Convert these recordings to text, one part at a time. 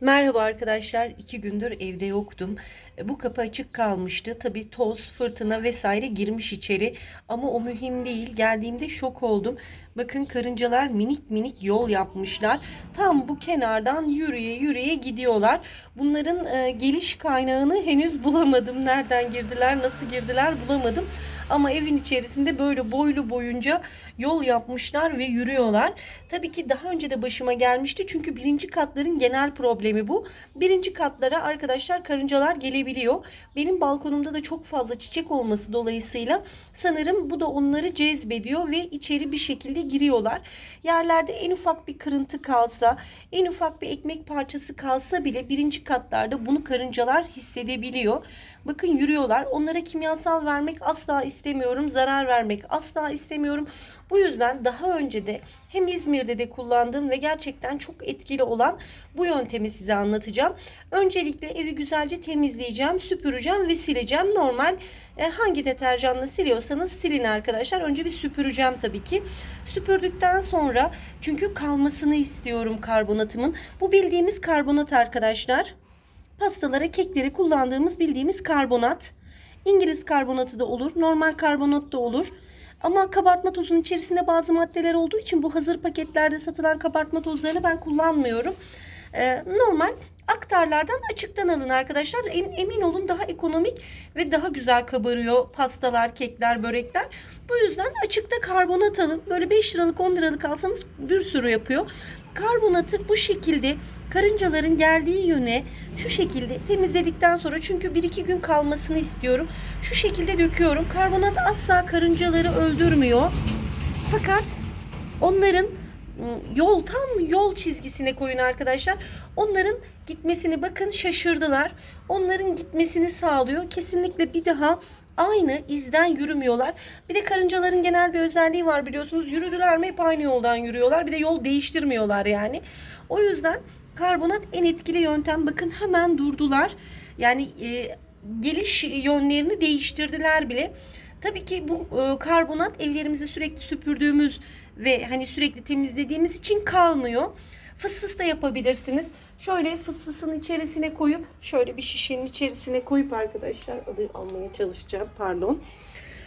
Merhaba arkadaşlar. iki gündür evde yoktum. E, Bu kapı açık kalmıştı. Tabii toz, fırtına vesaire girmiş içeri. Ama o mühim değil. Geldiğimde şok oldum. Bakın karıncalar minik minik yol yapmışlar. Tam bu kenardan yürüye yürüye gidiyorlar. Bunların e, geliş kaynağını henüz bulamadım. Nereden girdiler, nasıl girdiler bulamadım. Ama evin içerisinde böyle boylu boyunca yol yapmışlar ve yürüyorlar. Tabii ki daha önce de başıma gelmişti. Çünkü birinci katların genel problemi bu. Birinci katlara arkadaşlar karıncalar gelebiliyor. Benim balkonumda da çok fazla çiçek olması dolayısıyla sanırım bu da onları cezbediyor ve içeri bir şekilde giriyorlar. Yerlerde en ufak bir kırıntı kalsa, en ufak bir ekmek parçası kalsa bile birinci katlarda bunu karıncalar hissedebiliyor. Bakın yürüyorlar. Onlara kimyasal vermek asla istemiyorum. Zarar vermek asla istemiyorum. Bu yüzden daha önce de hem İzmir'de de kullandığım ve gerçekten çok etkili olan bu yöntemi size anlatacağım. Öncelikle evi güzelce temizleyeceğim, süpüreceğim ve sileceğim. Normal e, hangi deterjanla siliyorsanız silin arkadaşlar. Önce bir süpüreceğim tabii ki. Süpürdükten sonra çünkü kalmasını istiyorum karbonatımın. Bu bildiğimiz karbonat arkadaşlar pastalara, keklere kullandığımız bildiğimiz karbonat. İngiliz karbonatı da olur, normal karbonat da olur. Ama kabartma tozunun içerisinde bazı maddeler olduğu için bu hazır paketlerde satılan kabartma tozlarını ben kullanmıyorum. Ee, normal aktarlardan açıktan alın arkadaşlar. Em- Emin olun daha ekonomik ve daha güzel kabarıyor pastalar, kekler, börekler. Bu yüzden açıkta karbonat alın. Böyle 5 liralık 10 liralık alsanız bir sürü yapıyor. Karbonatı bu şekilde karıncaların geldiği yöne şu şekilde temizledikten sonra çünkü 1-2 gün kalmasını istiyorum. Şu şekilde döküyorum. Karbonat asla karıncaları öldürmüyor. Fakat onların ım, yol tam yol çizgisine koyun arkadaşlar. Onların gitmesini bakın şaşırdılar. Onların gitmesini sağlıyor. Kesinlikle bir daha aynı izden yürümüyorlar. Bir de karıncaların genel bir özelliği var biliyorsunuz. Yürüdüler mi hep aynı yoldan yürüyorlar. Bir de yol değiştirmiyorlar yani. O yüzden karbonat en etkili yöntem. Bakın hemen durdular. Yani e, geliş yönlerini değiştirdiler bile. Tabii ki bu e, karbonat evlerimizi sürekli süpürdüğümüz ve hani sürekli temizlediğimiz için kalmıyor. Fıs fıs da yapabilirsiniz. Şöyle fıs fısın içerisine koyup şöyle bir şişenin içerisine koyup arkadaşlar alayım almaya çalışacağım pardon.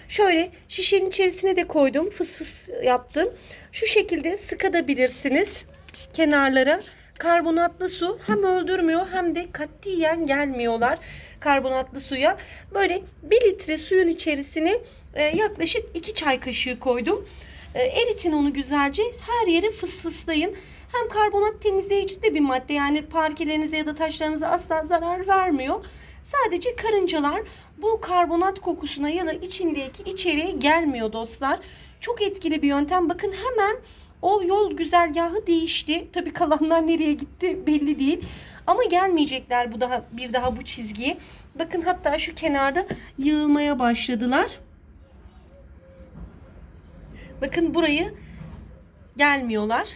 Şöyle şişenin içerisine de koydum. Fıs fıs yaptım. Şu şekilde sıkabilirsiniz kenarlara. Karbonatlı su hem öldürmüyor hem de katiyen gelmiyorlar karbonatlı suya. Böyle 1 litre suyun içerisine e, yaklaşık 2 çay kaşığı koydum. E, eritin onu güzelce her yere fıs fıslayın. Hem karbonat temizleyici de bir madde yani parkelerinize ya da taşlarınıza asla zarar vermiyor. Sadece karıncalar bu karbonat kokusuna ya da içindeki içeriğe gelmiyor dostlar. Çok etkili bir yöntem. Bakın hemen o yol güzergahı değişti. Tabii kalanlar nereye gitti belli değil. Ama gelmeyecekler bu daha bir daha bu çizgiye. Bakın hatta şu kenarda yığılmaya başladılar. Bakın burayı gelmiyorlar.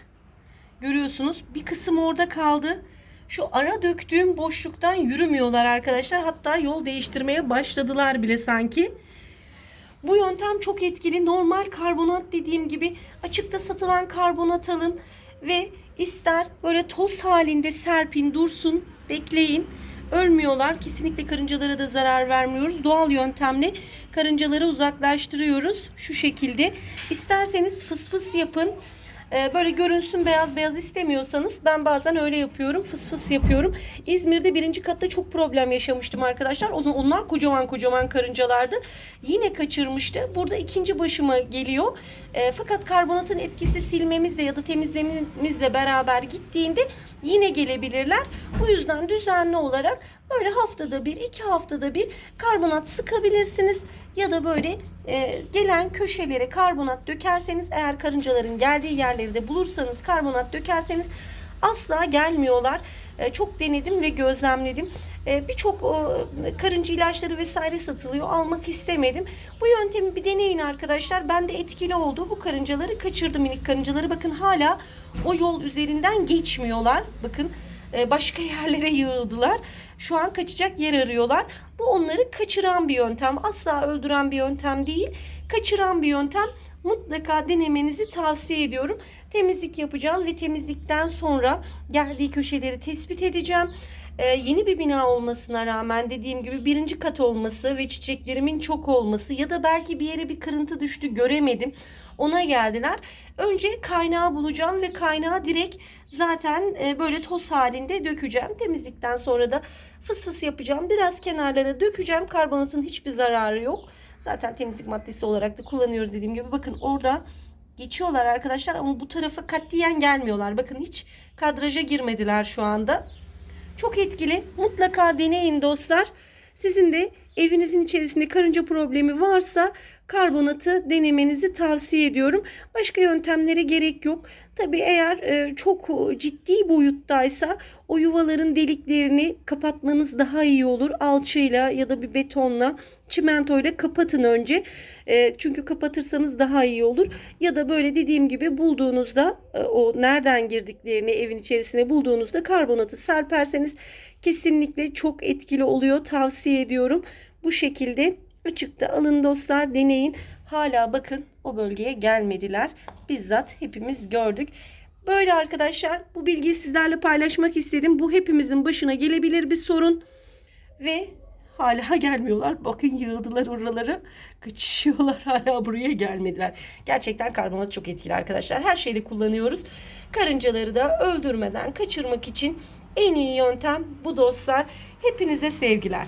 Görüyorsunuz bir kısım orada kaldı. Şu ara döktüğüm boşluktan yürümüyorlar arkadaşlar. Hatta yol değiştirmeye başladılar bile sanki. Bu yöntem çok etkili. Normal karbonat dediğim gibi açıkta satılan karbonat alın ve ister böyle toz halinde serpin dursun bekleyin. Ölmüyorlar. Kesinlikle karıncalara da zarar vermiyoruz. Doğal yöntemle karıncaları uzaklaştırıyoruz. Şu şekilde. İsterseniz fıs fıs yapın. Ee, böyle görünsün beyaz beyaz istemiyorsanız ben bazen öyle yapıyorum. Fıs fıs yapıyorum. İzmir'de birinci katta çok problem yaşamıştım arkadaşlar. O zaman onlar kocaman kocaman karıncalardı. Yine kaçırmıştı. Burada ikinci başıma geliyor. Ee, fakat karbonatın etkisi silmemizle ya da temizlememizle beraber gittiğinde yine gelebilirler. Bu yüzden düzenli olarak böyle haftada bir, iki haftada bir karbonat sıkabilirsiniz. Ya da böyle e, gelen köşelere karbonat dökerseniz eğer karıncaların geldiği yerleri de bulursanız karbonat dökerseniz asla gelmiyorlar. E, çok denedim ve gözlemledim. E, Birçok o, karınca ilaçları vesaire satılıyor. Almak istemedim. Bu yöntemi bir deneyin arkadaşlar. Ben de etkili oldu. Bu karıncaları kaçırdım minik karıncaları. Bakın hala o yol üzerinden geçmiyorlar. Bakın e, başka yerlere yığıldılar. Şu an kaçacak yer arıyorlar. Bu onları kaçıran bir yöntem. Asla öldüren bir yöntem değil. Kaçıran bir yöntem. mutlaka denemenizi tavsiye ediyorum. Temizlik yapacağım ve temizlikten sonra geldiği köşeleri tespit edeceğim. Ee, yeni bir bina olmasına rağmen dediğim gibi birinci kat olması ve çiçeklerimin çok olması ya da belki bir yere bir kırıntı düştü göremedim. Ona geldiler. Önce kaynağı bulacağım ve kaynağı direkt zaten e, böyle toz halinde dökeceğim. Temizlikten sonra da fıs fıs yapacağım. Biraz kenarlara dökeceğim. Karbonatın hiçbir zararı yok. Zaten temizlik maddesi olarak da kullanıyoruz dediğim gibi. Bakın orada geçiyorlar arkadaşlar ama bu tarafa katliyen gelmiyorlar. Bakın hiç kadraja girmediler şu anda. Çok etkili. Mutlaka deneyin dostlar. Sizin de evinizin içerisinde karınca problemi varsa karbonatı denemenizi tavsiye ediyorum. Başka yöntemlere gerek yok. Tabii eğer e, çok ciddi boyuttaysa o yuvaların deliklerini kapatmanız daha iyi olur. Alçıyla ya da bir betonla, çimentoyla kapatın önce. E, çünkü kapatırsanız daha iyi olur. Ya da böyle dediğim gibi bulduğunuzda e, o nereden girdiklerini evin içerisine bulduğunuzda karbonatı serperseniz kesinlikle çok etkili oluyor. Tavsiye ediyorum. Bu şekilde açıkta alın dostlar deneyin. Hala bakın o bölgeye gelmediler. Bizzat hepimiz gördük. Böyle arkadaşlar bu bilgiyi sizlerle paylaşmak istedim. Bu hepimizin başına gelebilir bir sorun. Ve hala gelmiyorlar. Bakın yığıldılar oralara. Kaçışıyorlar hala buraya gelmediler. Gerçekten karbonat çok etkili arkadaşlar. Her şeyde kullanıyoruz. Karıncaları da öldürmeden kaçırmak için en iyi yöntem bu dostlar. Hepinize sevgiler.